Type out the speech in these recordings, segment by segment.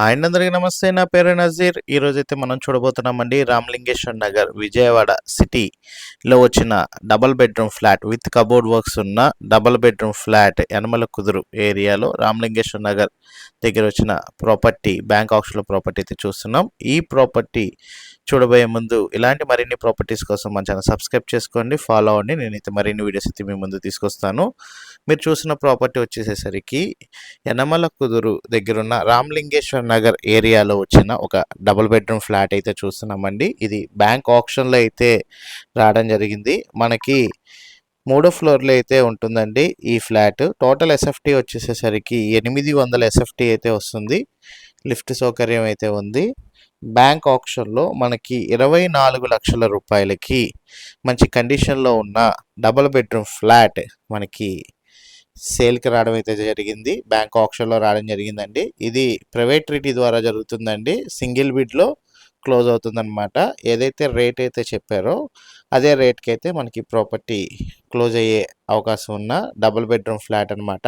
Hi అండి అందరికీ నమస్తే. నా పేరు నజీర్. ఈరోజు అయితే మనం చూడబోతున్నామండి రామలింగేశ్వర్ నగర్ విజయవాడ సిటీలో వచ్చిన double bedroom flat with cupboard works ఉన్న double bedroom flat Yanamala Kuduru ఏరియాలో రామలింగేశ్వర్ నగర్ దగ్గర వచ్చిన ప్రాపర్టీ బ్యాంక్ ఆక్షన్లో ప్రాపర్టీ అయితే చూస్తున్నాం. ఈ ప్రాపర్టీ చూడబోయే ముందు ఇలాంటి మరిన్ని ప్రాపర్టీస్ కోసం మన ఛానల్ సబ్స్క్రైబ్ చేసుకోండి ఫాలో అవ్వండి. నేనైతే మరిన్ని వీడియోస్ అయితే మీ ముందు తీసుకొస్తాను. మీరు చూసిన ప్రాపర్టీ వచ్చేసేసరికి యనమల కుదురు దగ్గరున్న రామలింగేశ్వర్ నగర్ ఏరియాలో వచ్చిన ఒక డబుల్ బెడ్రూమ్ ఫ్లాట్ అయితే చూస్తున్నామండి. ఇది బ్యాంక్ ఆప్షన్లో అయితే రావడం జరిగింది. మనకి మూడో ఫ్లోర్లో అయితే ఉంటుందండి ఈ ఫ్లాట్. టోటల్ ఎస్ఎఫ్టీ వచ్చేసేసరికి ఎనిమిది వందల ఎస్ఎఫ్టీ అయితే వస్తుంది. లిఫ్ట్ సౌకర్యం అయితే ఉంది. బ్యాంక్ ఆప్షన్లో మనకి ఇరవై నాలుగు లక్షల రూపాయలకి మంచి కండిషన్లో ఉన్న డబుల్ బెడ్రూమ్ ఫ్లాట్ మనకి సేల్కి రావడం అయితే జరిగింది. బ్యాంక్ ఆప్షన్లో రావడం జరిగిందండి. ఇది ప్రైవేట్ రిటీ ద్వారా జరుగుతుందండి. సింగిల్ బిడ్లో క్లోజ్ అవుతుందన్నమాట. ఏదైతే రేట్ అయితే చెప్పారో అదే రేట్కి అయితే మనకి ప్రాపర్టీ క్లోజ్ అయ్యే అవకాశం ఉన్న డబుల్ బెడ్రూమ్ ఫ్లాట్ అనమాట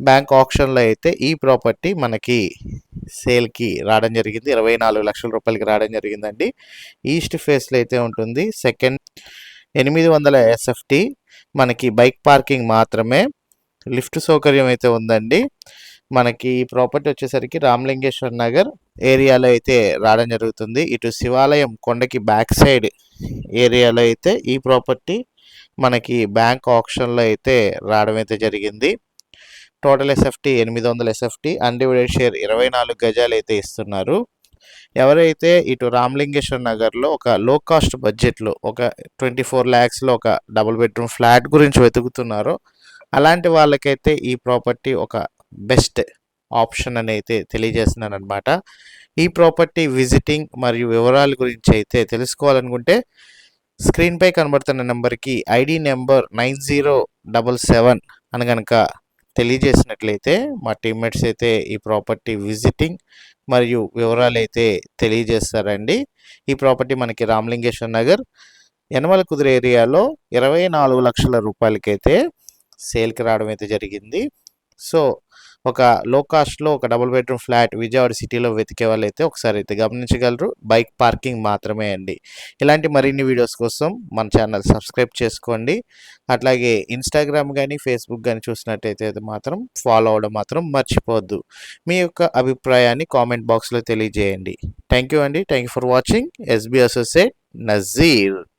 బ్యాంక్ ఆప్షన్లో అయితే ఈ ప్రాపర్టీ మనకి సేల్కి రావడం జరిగింది. ఇరవై నాలుగు లక్షల రూపాయలకి రావడం జరిగిందండి. ఈస్ట్ ఫేస్లో అయితే ఉంటుంది. సెకండ్ ఎనిమిది వందల ఎస్ఎఫ్టీ. మనకి బైక్ పార్కింగ్ మాత్రమే. లిఫ్ట్ సౌకర్యం అయితే ఉందండి. మనకి ఈ ప్రాపర్టీ వచ్చేసరికి రామలింగేశ్వర్ నగర్ ఏరియాలో అయితే రావడం జరుగుతుంది. ఇటు శివాలయం కొండకి బ్యాక్ సైడ్ ఏరియాలో అయితే ఈ ప్రాపర్టీ మనకి బ్యాంక్ ఆప్షన్లో అయితే రావడం అయితే జరిగింది. టోటల్ ఎస్ఎఫ్టీ ఎనిమిది వందల ఎస్ఎఫ్టీ అన్డివైడెడ్ షేర్ ఇరవై నాలుగు గజాలు అయితే ఇస్తున్నారు. ఎవరైతే ఇటు రామలింగేశ్వర నగర్లో ఒక లో కాస్ట్ బడ్జెట్లో ఒక ట్వంటీ ఫోర్ ల్యాక్స్లో ఒక డబుల్ బెడ్రూమ్ ఫ్లాట్ గురించి వెతుకుతున్నారో అలాంటి వాళ్ళకైతే ఈ ప్రాపర్టీ ఒక బెస్ట్ ఆప్షన్ అని అయితే తెలియజేస్తున్నాను అనమాట ఈ ప్రాపర్టీ విజిటింగ్ మరియు వివరాల గురించి అయితే తెలుసుకోవాలనుకుంటే స్క్రీన్పై కనబడుతున్న నెంబర్కి ID number nine zero double seven అని కనుక తెలియజేసినట్లయితే మా టీమ్మేట్స్ అయితే ఈ ప్రాపర్టీ విజిటింగ్ మరియు వివరాలు అయితే తెలియజేస్తారండి. ఈ ప్రాపర్టీ మనకి రామలింగేశ్వర్ నగర్ యనమల కుదిరి ఏరియాలో ఇరవై నాలుగు లక్షల రూపాయలకైతే సేల్కి రావడం అయితే జరిగింది. సో ఒక లో కాస్ట్లో ఒక డబుల్ బెడ్రూమ్ ఫ్లాట్ విజయవాడ సిటీలో వెతికే వాళ్ళైతే ఒకసారి అయితే గమనించగలరు. బైక్ పార్కింగ్ మాత్రమే అండి. ఇలాంటి మరిన్ని వీడియోస్ కోసం మన ఛానల్ సబ్స్క్రైబ్ చేసుకోండి. అట్లాగే ఇన్స్టాగ్రామ్ కానీ ఫేస్బుక్ కానీ చూసినట్టయితే మాత్రం ఫాలో అవ్వడం మాత్రం మర్చిపోవద్దు. మీ యొక్క అభిప్రాయాన్ని కామెంట్ బాక్స్లో తెలియజేయండి. థ్యాంక్ యూ అండి. Thank you for watching. SB associate Nazeer.